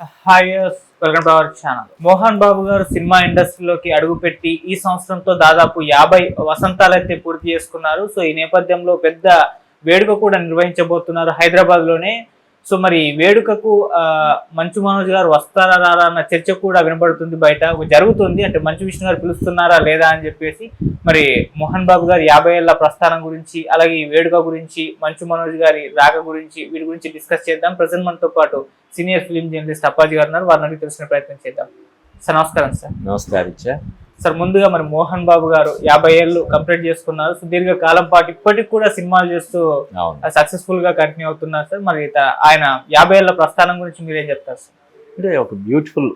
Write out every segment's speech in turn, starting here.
Hi welcome to our channel Mohan Babu గారు cinema ఇండస్ట్రీలోకి అడుగుపెట్టి ఈ సంవత్సరంతో దాదాపు యాభై వసంతాలైతే పూర్తి చేసుకున్నారు. సో ఈ నేపథ్యంలో పెద్ద వేడుక కూడా నిర్వహించబోతున్నారు హైదరాబాద్లోనే సో మరి ఈ వేడుకకు మంచు మనోజ్ గారు వస్తారా రారా అన్న చర్చ కూడా వినబడుతుంది బయట. జరుగుతుంది. అంటే మంచు విష్ణు గారు పిలుస్తున్నారా లేదా అని చెప్పేసి మరి మోహన్ బాబు గారి యాభై ఏళ్ళ ప్రస్థానం గురించి అలాగే ఈ వేడుక గురించి మంచు మనోజ్ గారి రాక గురించి వీటి గురించి డిస్కస్ చేద్దాం. ప్రజెంట్ మనతో పాటు సీనియర్ ఫిలిం జర్నలిస్ట్ అప్పాజీ గారు ఉన్నారు. వారిని తెలిసిన ప్రయత్నం చేద్దాం. సార్ నమస్కారం సార్. నమస్కారం సార్. సార్ ముందుగా మరి మోహన్ బాబు గారు యాభై ఏళ్ళు కంప్లీట్ చేసుకున్నారు. సుదీర్ఘ కాలం పాటు ఇప్పటికి కూడా సినిమాలు చేస్తూ సక్సెస్ఫుల్గా కంటిన్యూ అవుతున్నారు సార్. మరి ఆయన యాభై ఏళ్ళ ప్రస్థానం గురించి మీరేం చెప్తారు సార్? అంటే ఒక బ్యూటిఫుల్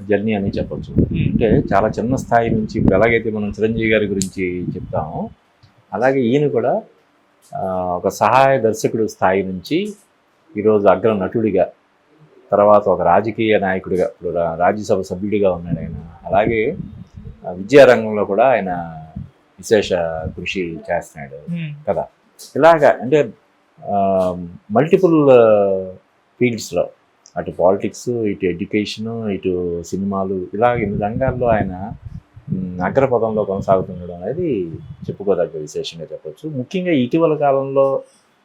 జర్నీ అని చెప్పొచ్చు. మ్మ్. అంటే చాలా చిన్న స్థాయి నుంచి ఇప్పుడు ఎలాగైతే మనం చిరంజీవి గారి గురించి చెప్తామో అలాగే ఈయన కూడా ఒక సహాయ దర్శకుడు స్థాయి నుంచి ఈరోజు అగ్ర నటుడిగా తర్వాత ఒక రాజకీయ నాయకుడిగా ఇప్పుడు రాజ్యసభ సభ్యుడిగా ఉన్నాడు ఆయన. అలాగే విద్యారంగంలో కూడా ఆయన విశేష కృషి చేస్తున్నాడు. కదా ఇలాగా అంటే మల్టిపుల్ ఫీల్డ్స్లో అటు పాలిటిక్స్ ఇటు ఎడ్యుకేషను ఇటు సినిమాలు ఇలా ఇన్ని రంగాల్లో ఆయన అగ్రపదంలో కొనసాగుతుండడం అనేది చెప్పుకోదగ్గ విశేషంగా చెప్పొచ్చు ముఖ్యంగా ఇటీవల కాలంలో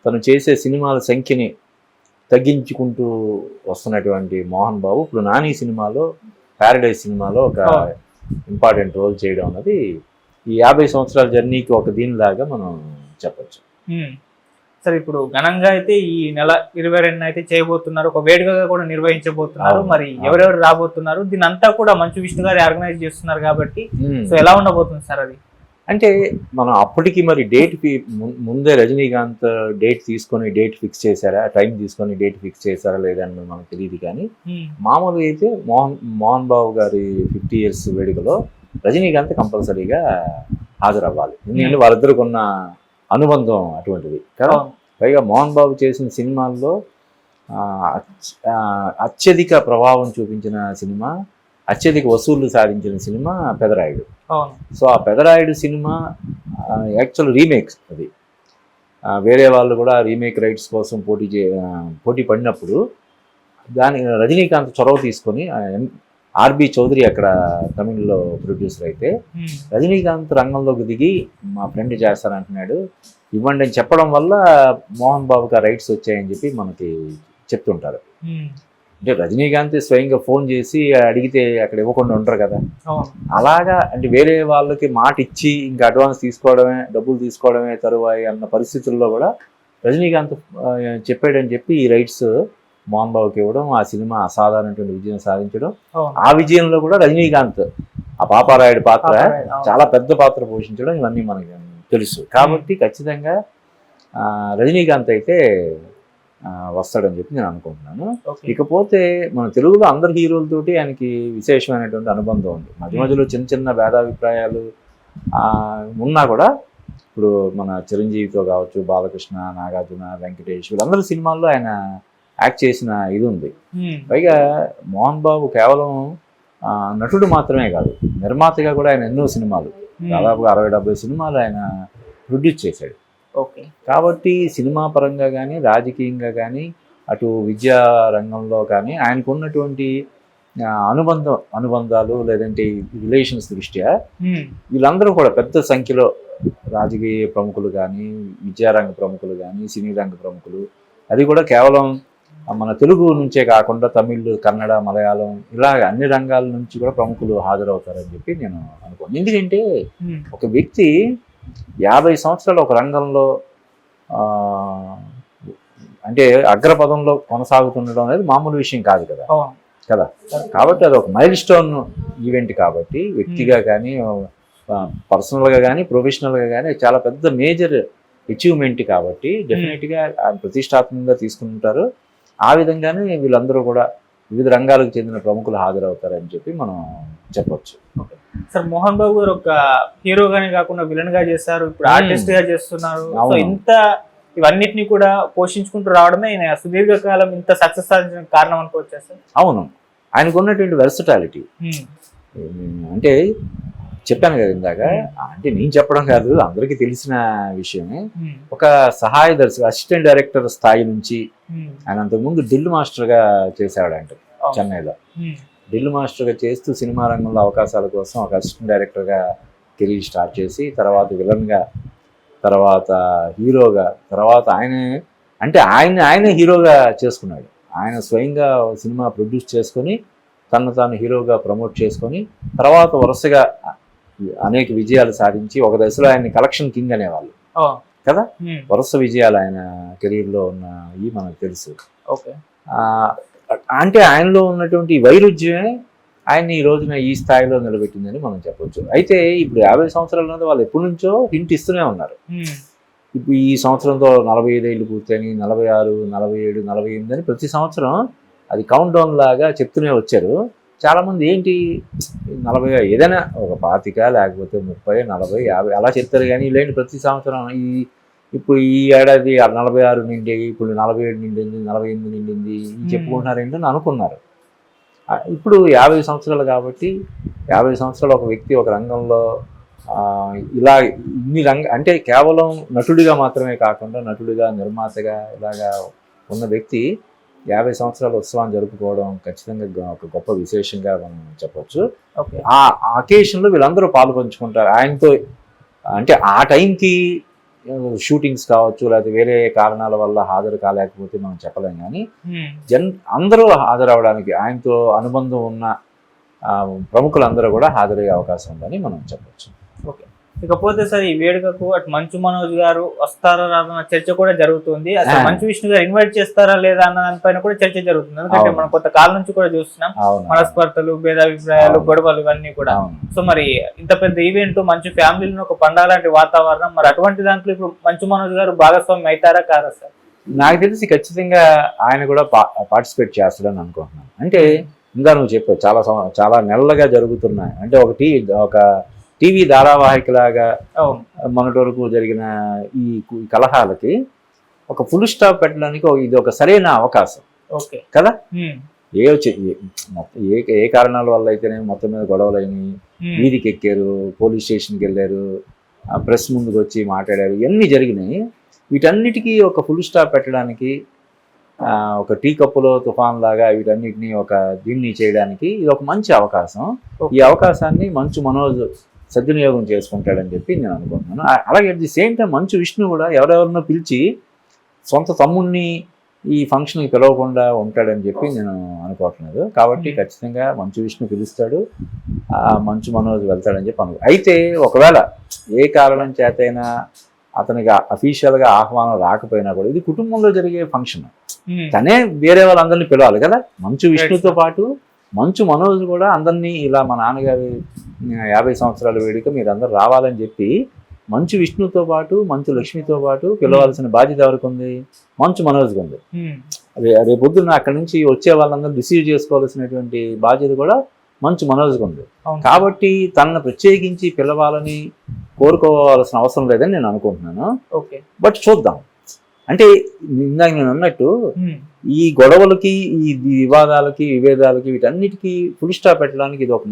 తను చేసే సినిమాల సంఖ్యని తగ్గించుకుంటూ వస్తున్నటువంటి మోహన్ బాబు ఇప్పుడు నాని సినిమాలో ప్యారడైజ్ సినిమాలో ఒక. ఇంపార్టెంట్ రోల్ చేయడం అనేది ఈ యాభై సంవత్సరాల జర్నీకి ఒక దీనిలాగా మనం చెప్పొచ్చు. సార్ ఇప్పుడు ఘనంగా అయితే ఈ నెల ఇరవై రెండు అయితే చేయబోతున్నారు. ఒక వేడుకగా కూడా నిర్వహించబోతున్నారు. మరి ఎవరెవరు రాబోతున్నారు? దీని అంతా కూడా మంచు విష్ణు గారు ఆర్గనైజ్ చేస్తున్నారు కాబట్టి సో ఎలా ఉండబోతుంది సార్ అది? అంటే మనం అప్పటికి మరి డేట్ ముందే రజనీకాంత్ డేట్ తీసుకొని డేట్ ఫిక్స్ చేశారా? టైం తీసుకొని డేట్ ఫిక్స్ చేశారా లేదని మనకు తెలియదు కానీ మ్మ్. మామూలుగా అయితే మోహన్ మోహన్ బాబు గారి ఫిఫ్టీ ఇయర్స్ వేడుకలో రజనీకాంత్ కంపల్సరీగా హాజరవ్వాలి. ఎందుకంటే వాళ్ళిద్దరికి ఉన్న అనుబంధం అటువంటిది. కదా. పైగా మోహన్ బాబు చేసిన సినిమాల్లో అత్యధిక ప్రభావం చూపించిన సినిమా అత్యధిక వసూళ్ళు సాధించిన సినిమా పెదరాయుడు. సో ఆ పెదరాయుడు సినిమా యాక్చువల్ రీమేక్ అది వేరే వాళ్ళు కూడా రీమేక్ రైట్స్ కోసం పోటీ చే పోటీ పడినప్పుడు దాని రజనీకాంత్ చొరవ తీసుకొని ఆర్బి చౌదరి అక్కడ తమిళ్ళో ప్రొడ్యూసర్ అయితే. రజనీకాంత్ రంగంలోకి దిగి మా ఫ్రెండ్ చేస్తానంటున్నాడు ఇవ్వండి అని చెప్పడం వల్ల మోహన్ బాబుకి ఆ రైట్స్ వచ్చాయని చెప్పి మనకి చెప్తుంటారు. అంటే రజనీకాంత్ స్వయంగా ఫోన్ చేసి అడిగితే అక్కడ ఇవ్వకుండా ఉంటారు కదా. అలాగా అంటే వేరే వాళ్ళకి మాట ఇచ్చి ఇంకా అడ్వాన్స్ తీసుకోవడమే డబ్బులు తీసుకోవడమే తరువాయి అన్న పరిస్థితుల్లో కూడా రజనీకాంత్ చెప్పాడని చెప్పి ఈ రైట్స్ మోహన్ బాబుకి ఇవ్వడం ఆ సినిమా అసాధారణటువంటి విజయం సాధించడం. ఆ విజయంలో కూడా రజనీకాంత్ ఆ పాపారాయుడు పాత్ర. చాలా పెద్ద పాత్ర పోషించడం ఇవన్నీ మనకి తెలుసు. కాబట్టి ఖచ్చితంగా రజనీకాంత్ అయితే వస్తాడని చెప్పి నేను అనుకుంటున్నాను. ఇకపోతే మన తెలుగులో అందరు హీరోలతోటి ఆయనకి విశేషమైనటువంటి అనుబంధం ఉంది. మధ్య మధ్యలో చిన్న చిన్న భేదాభిప్రాయాలు ఆ, ఉన్నా కూడా ఇప్పుడు మన చిరంజీవితో కావచ్చు బాలకృష్ణ నాగార్జున వెంకటేష్ వీళ్ళందరూ సినిమాల్లో ఆయన యాక్ట్ చేసిన ఇది ఉంది. మ్మ్. పైగా మోహన్ బాబు కేవలం ఆ, నటుడు మాత్రమే కాదు నిర్మాతగా కూడా ఆయన ఎన్నో సినిమాలు. మ్మ్. దాదాపుగా అరవై డెబ్బై సినిమాలు ఆయన ప్రొడ్యూస్ చేశాడు. కాబట్టి సినిమా పరంగా కానీ రాజకీయంగా కానీ అటు విద్యా రంగంలో కానీ ఆయనకు ఉన్నటువంటి అనుబంధం అనుబంధాలు లేదంటే రిలేషన్స్ దృష్ట్యా. వీళ్ళందరూ కూడా పెద్ద సంఖ్యలో రాజకీయ ప్రముఖులు కానీ విద్యారంగ ప్రముఖులు కానీ సినీ రంగ ప్రముఖులు అది కూడా కేవలం మన తెలుగు నుంచే కాకుండా తమిళ్ కన్నడ మలయాళం ఇలాగ అన్ని రంగాల నుంచి కూడా ప్రముఖులు హాజరవుతారని చెప్పి నేను అనుకోను ఎందుకంటే. ఒక వ్యక్తి యాభై సంవత్సరాలు ఒక రంగంలో అంటే అగ్రపదంలో కొనసాగుతుండడం అనేది మామూలు విషయం కాదు కదా. కదా? కాబట్టి అది ఒక మైల్ స్టోన్ ఈవెంట్ కాబట్టి వ్యక్తిగా కానీ పర్సనల్గా కానీ ప్రొఫెషనల్గా కానీ చాలా పెద్ద మేజర్ అచీవ్మెంట్ కాబట్టి డెఫినెట్గా ప్రతిష్టాత్మకంగా తీసుకుంటారు. ఆ విధంగానే వీళ్ళందరూ కూడా వివిధ రంగాలకు చెందిన ప్రముఖులు హాజరవుతారని చెప్పి మనం చెప్పొచ్చు. సార్ మోహన్ బాబు గారు ఒక హీరోగానే కాకుండా విలన్గా చేశారు. ఇప్పుడు. ఆర్టిస్ట్గా చేస్తున్నారు. ఇంత ఇవన్నిటిని కూడా పోషించుకుంటూ రావడమే ఆయన సుదీర్ఘకాలం ఇంత సక్సెస్ సాధించిన కారణం అనుకోవచ్చా సార్? అవును. ఆయనకు ఉన్నటువంటి వెర్సటాలిటీ. అంటే చెప్పాను కదా ఇందాక అంటే నేను చెప్పడం కాదు అందరికీ తెలిసిన విషయమే. ఒక సహాయ దర్శక అసిస్టెంట్ డైరెక్టర్ స్థాయి నుంచి. ఆయన అంతకుముందు డ్రిల్ మాస్టర్గా చేశాడంట అవును. చెన్నైలో డ్రిల్ మాస్టర్గా చేస్తూ సినిమా రంగంలో అవకాశాల కోసం ఒక అసిస్టెంట్ డైరెక్టర్గా కెరీర్ స్టార్ట్ చేసి తర్వాత విలన్గా తర్వాత హీరోగా తర్వాత ఆయన అంటే ఆయన ఆయన హీరోగా చేసుకున్నాడు ఆయన స్వయంగా సినిమా ప్రొడ్యూస్ చేసుకొని తను తాను హీరోగా ప్రమోట్ చేసుకొని తర్వాత వరుసగా అనేక విజయాలు సాధించి ఒక దశలో ఆయన కలెక్షన్ కింగ్ అనేవాళ్ళు. కదా? వరుస విజయాలు ఆయన కెరీర్లో ఉన్నాయి మనకు తెలుసు. అంటే ఆయనలో ఉన్నటువంటి వైరుధ్యమే ఆయన్ని ఈ రోజున ఈ స్థాయిలో నిలబెట్టిందని మనం చెప్పొచ్చు. అయితే ఇప్పుడు యాభై సంవత్సరాల నుండి వాళ్ళు ఎప్పటి నుంచో హింట్ ఇస్తూనే ఉన్నారు. ఇప్పుడు ఈ సంవత్సరంతో నలభై ఐదేళ్ళు పూర్తయినాయి నలభై ఆరు నలభై ఏడు నలభై ఎనిమిది అని ప్రతి సంవత్సరం అది కౌంట్ డౌన్ లాగా చెప్తూనే వచ్చారు. చాలామంది ఏంటి నలభై ఏదైనా ఒక పాతిక లేకపోతే ముప్పై నలభై యాభై అలా చెప్తారు కానీ లేని ప్రతి సంవత్సరం ఈ ఇప్పుడు ఈ ఏడాది నలభై ఆరు నిండి ఇప్పుడు నలభై ఏడు నిండింది నలభై ఎనిమిది నిండింది చెప్పుకుంటున్నారు ఏంటని అనుకున్నారు. ఇప్పుడు యాభై సంవత్సరాలు కాబట్టి యాభై సంవత్సరాలు ఒక వ్యక్తి ఒక రంగంలో ఇలా ఇన్ని రంగ అంటే కేవలం నటుడిగా మాత్రమే కాకుండా నటుడిగా నిర్మాతగా ఇలాగా ఉన్న వ్యక్తి యాభై సంవత్సరాల ఉత్సవాన్ని జరుపుకోవడం ఖచ్చితంగా ఒక గొప్ప విశేషంగా మనం చెప్పొచ్చు ఓకే. ఆ అకేషన్లో వీళ్ళందరూ పాలు పంచుకుంటారు. ఆయనతో అంటే ఆ టైంకి షూటింగ్స్ కావచ్చు లేకపోతే వేరే కారణాల వల్ల హాజరు కాలేకపోతే మనం చెప్పలేం కానీ జన్ అందరూ హాజరవడానికి ఆయనతో అనుబంధం ఉన్న ప్రముఖులందరూ కూడా హాజరయ్యే అవకాశం ఉందని మనం చెప్పొచ్చు. ఓకే ఇకపోతే సార్ ఈ వేడుకకు అటు మంచు మనోజ్ గారు వస్తారా రాదన్న చర్చ కూడా జరుగుతుంది. అసలు. మంచు విష్ణు గారు ఇన్వైట్ చేస్తారా లేదా అన్న దానిపైన కూడా చర్చ జరుగుతుంది. ఎందుకంటే. మనం కొంత కాలం నుంచి కూడా చూస్తున్నాం. మనస్పర్ధలు భేదాభిప్రాయాలు. గొడవలు ఇవన్నీ కూడా. సో మరి ఇంత పెద్ద ఈవెంట్ మంచి ఫ్యామిలీలో ఒక పండాలాంటి వాతావరణం. మరి అటువంటి దాంట్లో ఇప్పుడు మంచు మనోజ్ గారు భాగస్వామి అవుతారా కాదా సార్? నాకు తెలిసి ఖచ్చితంగా ఆయన కూడా పార్టిసిపేట్ చేస్తాడని అనుకుంటున్నాను. అంటే ఇంకా నువ్వు చెప్పావు చాలా చాలా నెలలుగా జరుగుతున్నాయి. అంటే ఒక టీ ఒక టీవీ ధారావాహికలాగా మొన్నటి వరకు జరిగిన ఈ కలహాలకి ఒక ఫుల్ స్టాప్ పెట్టడానికి ఇది ఒక సరైన అవకాశం. ఓకే. కదా? ఏ ఏ- ఏ కారణాల వల్ల అయితేనే మొత్తం మీద గొడవలు అయినాయి ఉమ్, వీధికి ఎక్కారు పోలీస్ స్టేషన్కి వెళ్ళారు ఆ ప్రెస్ ముందుకు వచ్చి మాట్లాడారు ఇవన్నీ జరిగినాయి. వీటన్నిటికీ ఒక ఫుల్ స్టాప్ పెట్టడానికి ఒక టీ కప్పులో తుఫాన్ లాగా వీటన్నిటిని ఒక దీన్ని చేయడానికి ఇది ఒక మంచి అవకాశం. ఈ అవకాశాన్ని మంచు మనోజ్ సద్వినియోగం చేసుకుంటాడని చెప్పి నేను అనుకుంటున్నాను. అలాగే at the same time Manchu Vishnu కూడా ఎవరెవరినో పిలిచి సొంత తమ్ముడిని ఈ ఫంక్షన్కి పిలవకుండా ఉంటాడని చెప్పి నేను అనుకోవట్లేదు. కాబట్టి Hmm. ఖచ్చితంగా మంచు విష్ణు పిలుస్తాడు. ఆ మంచు మనోజ్ వెళ్తాడని చెప్పి అనుకో. అయితే ఒకవేళ ఏ కారణం చేతైనా అతనికి అఫీషియల్గా ఆహ్వానం రాకపోయినా కూడా ఇది కుటుంబంలో జరిగే ఫంక్షన్ ఉమ్, తనే వేరే వాళ్ళందరినీ పిలవాలి కదా. మంచు విష్ణుతో పాటు మంచు మనోజ్ కూడా అందరినీ ఇలా మా నాన్నగారి యాభై సంవత్సరాల వేడుక మీరు అందరు రావాలని చెప్పి మంచు విష్ణుతో పాటు మంచు లక్ష్మితో పాటు పిలవాల్సిన బాధ్యత ఎవరికి ఉంది? మంచు మనోజ్కి ఉంది. ఉమ్, రే రేపొద్దున అక్కడి నుంచి వచ్చే వాళ్ళందరూ రిసీవ్ చేసుకోవాల్సినటువంటి బాధ్యత కూడా మంచు మనోజ్కి ఉంది. కాబట్టి తనను ప్రత్యేకించి పిలవాలని కోరుకోవాల్సిన అవసరం లేదని నేను అనుకుంటున్నాను. ఓకే. బట్ చూద్దాం. అంటే ఇందాక నేను అన్నట్టు ఉమ్, ఈ గొడవలకి ఈ వివాదాలకి విభేదాలకి వీటన్నిటికీ ఫుల్ స్టాప్ పెట్టడానికి ఇది ఒక